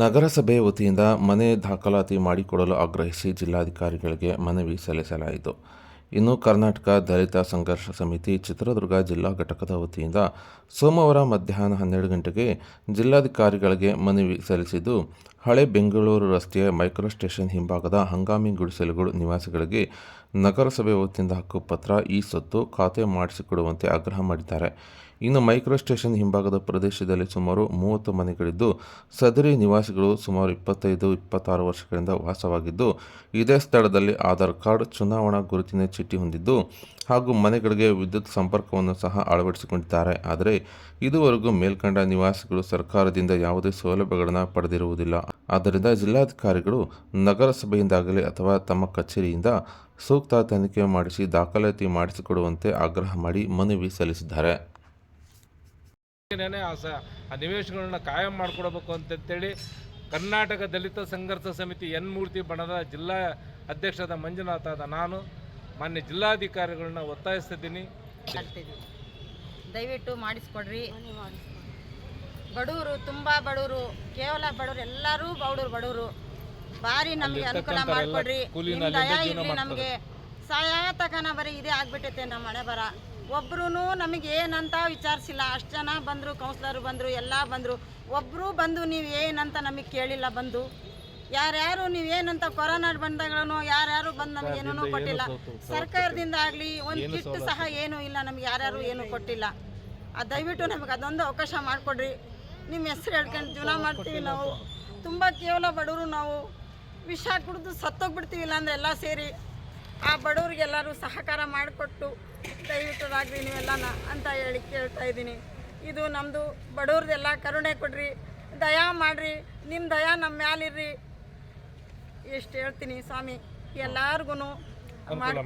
ನಗರಸಭೆ ವತಿಯಿಂದ ಮನೆ ದಾಖಲಾತಿ ಮಾಡಿಕೊಡಲು ಆಗ್ರಹಿಸಿ ಜಿಲ್ಲಾಧಿಕಾರಿಗಳಿಗೆ ಮನವಿ ಸಲ್ಲಿಸಲಾಯಿತು. ಇನ್ನು ಕರ್ನಾಟಕ ದಲಿತ ಸಂಘರ್ಷ ಸಮಿತಿ ಚಿತ್ರದುರ್ಗ ಜಿಲ್ಲಾ ಘಟಕದ ವತಿಯಿಂದ ಸೋಮವಾರ ಮಧ್ಯಾಹ್ನ ಹನ್ನೆರಡು ಗಂಟೆಗೆ ಜಿಲ್ಲಾಧಿಕಾರಿಗಳಿಗೆ ಮನವಿ ಸಲ್ಲಿಸಿದ್ದು, ಹಳೆ ಬೆಂಗಳೂರು ರಸ್ತೆಯ ಮೈಕ್ರೋ ಸ್ಟೇಷನ್ ಹಿಂಭಾಗದ ಹಂಗಾಮಿ ಗುಡಿಸಲುಗಳು ನಿವಾಸಿಗಳಿಗೆ ನಗರಸಭೆ ವತಿಯಿಂದ ಹಕ್ಕುಪತ್ರ, ಈ ಸೊತ್ತು ಖಾತೆ ಮಾಡಿಸಿಕೊಡುವಂತೆ ಆಗ್ರಹ ಮಾಡಿದ್ದಾರೆ. ಇನ್ನು ಮೈಕ್ರೋ ಸ್ಟೇಷನ್ ಹಿಂಭಾಗದ ಪ್ರದೇಶದಲ್ಲಿ ಸುಮಾರು ಮೂವತ್ತು ಮನೆಗಳಿದ್ದು, ಸದರಿ ನಿವಾಸಿಗಳು ಸುಮಾರು ಇಪ್ಪತ್ತೈದು, ಇಪ್ಪತ್ತಾರು ವರ್ಷಗಳಿಂದ ವಾಸವಾಗಿದ್ದು, ಇದೇ ಸ್ಥಳದಲ್ಲಿ ಆಧಾರ್ ಕಾರ್ಡ್, ಚುನಾವಣಾ ಗುರುತಿನ ಚೀಟಿ ಹೊಂದಿದ್ದು ಹಾಗೂ ಮನೆಗಳಿಗೆ ವಿದ್ಯುತ್ ಸಂಪರ್ಕವನ್ನು ಸಹ ಅಳವಡಿಸಿಕೊಂಡಿದ್ದಾರೆ. ಆದರೆ ಇದುವರೆಗೂ ಮೇಲ್ಕಂಡ ನಿವಾಸಿಗಳು ಸರ್ಕಾರದಿಂದ ಯಾವುದೇ ಸೌಲಭ್ಯಗಳನ್ನು ಪಡೆದಿರುವುದಿಲ್ಲ. ಆದ್ದರಿಂದ ಜಿಲ್ಲಾಧಿಕಾರಿಗಳು ನಗರಸಭೆಯಿಂದಾಗಲಿ ಅಥವಾ ತಮ್ಮ ಕಚೇರಿಯಿಂದ ಸೂಕ್ತ ತನಿಖೆ ಮಾಡಿಸಿ ದಾಖಲಾತಿ ಮಾಡಿಸಿಕೊಡುವಂತೆ ಆಗ್ರಹ ಮಾಡಿ ಮನವಿ ಸಲ್ಲಿಸಿದ್ದಾರೆ. ಆ ಸ ಆ ನಿವೇಶನಗಳನ್ನ ಕಾಯಂ ಮಾಡಿಕೊಡ್ಬೇಕು ಅಂತಂತೇಳಿ ಕರ್ನಾಟಕ ದಲಿತ ಸಂಘರ್ಷ ಸಮಿತಿ ಎನ್ ಮೂರ್ತಿ ಬಣದ ಜಿಲ್ಲಾ ಅಧ್ಯಕ್ಷದ ಮಂಜುನಾಥದ ನಾನು. ಮಾನ್ಯ ಜಿಲ್ಲಾಧಿಕಾರಿಗಳನ್ನ ಒತ್ತಾಯಿಸ್ತಿದ್ದೀನಿ. ದಯವಿಟ್ಟು ಮಾಡಿಸ್ಕೊಡ್ರಿ. ಬಡವರು ತುಂಬಾ ಬಡವರು ಕೇವಲ ಬಡವರು ಎಲ್ಲರೂ ಬಡವರು ಬಡವರು ಭಾರಿ ನಮಗೆ ಅನುಕೂಲ ಮಾಡಿಕೊಡ್ರಿ. ಕೂಲಿ ದಯ ಇರಲಿ ನಮಗೆ. ಸಾಯ ತಕನ ಬರೀ ಇದೇ ಆಗ್ಬಿಟ್ಟೈತೆ ನಮ್ಮ ಮಳೆ ಬರ. ಒಬ್ರು ನಮಗೆ ಏನಂತ ವಿಚಾರಿಸಿಲ್ಲ. ಅಷ್ಟು ಜನ ಬಂದರು ಕೌನ್ಸ್ಲರು ಬಂದರು ಎಲ್ಲ ಬಂದರು. ಒಬ್ಬರು ಬಂದು ನೀವು ಏನಂತ ನಮಗೆ ಕೇಳಿಲ್ಲ ಬಂದು. ಯಾರ್ಯಾರು ನೀವು ಏನಂತ ಕೊರೋನಾ ಬಂದಾಗಳನ್ನು ಯಾರ್ಯಾರು ಬಂದು ನಮಗೆ ಏನೂ ಕೊಟ್ಟಿಲ್ಲ. ಸರ್ಕಾರದಿಂದ ಆಗಲಿ ಒಂದು ಕಿಟ್ ಸಹ ಏನೂ ಇಲ್ಲ ನಮ್ಗೆ ಯಾರ್ಯಾರು ಏನೂ ಕೊಟ್ಟಿಲ್ಲ. ಆ ದಯವಿಟ್ಟು ನಮಗೆ ಅದೊಂದು ಅವಕಾಶ ಮಾಡಿಕೊಡ್ರಿ. ನಿಮ್ಮ ಹೆಸರು ಹೇಳ್ಕೊಂಡು ಜೀವನ ಮಾಡ್ತೀವಿ ನಾವು. ತುಂಬ ಕೇವಲ ಬಡವರು ನಾವು. ವಿಷ ಕುಡಿದು ಸತ್ತೋಗ್ಬಿಡ್ತೀವಿ ಇಲ್ಲಾಂದ್ರೆ ಎಲ್ಲ ಸೇರಿ. ಆ ಬಡವ್ರಿಗೆಲ್ಲರೂ ಸಹಕಾರ ಮಾಡಿಕೊಟ್ಟು ದಯವಿಟ್ಟು ಆಗ್ರಿ ನೀವೆಲ್ಲನ ಅಂತ ಹೇಳಿ ಕೇಳ್ತಾ ಇದ್ದೀನಿ. ಇದು ನಮ್ಮದು ಬಡವ್ರದೆಲ್ಲ ಕರುಣೆ ಕೊಡ್ರಿ. ದಯಾ ಮಾಡಿರಿ. ನಿಮ್ಮ ದಯಾ ನಮ್ಮ ಮ್ಯಾಲಿರ್ರಿ. ಎಷ್ಟು ಹೇಳ್ತೀನಿ ಸ್ವಾಮಿ. ಎಲ್ಲಾರ್ಗು ಮಾಡ್ಕೊಡ್ರಿ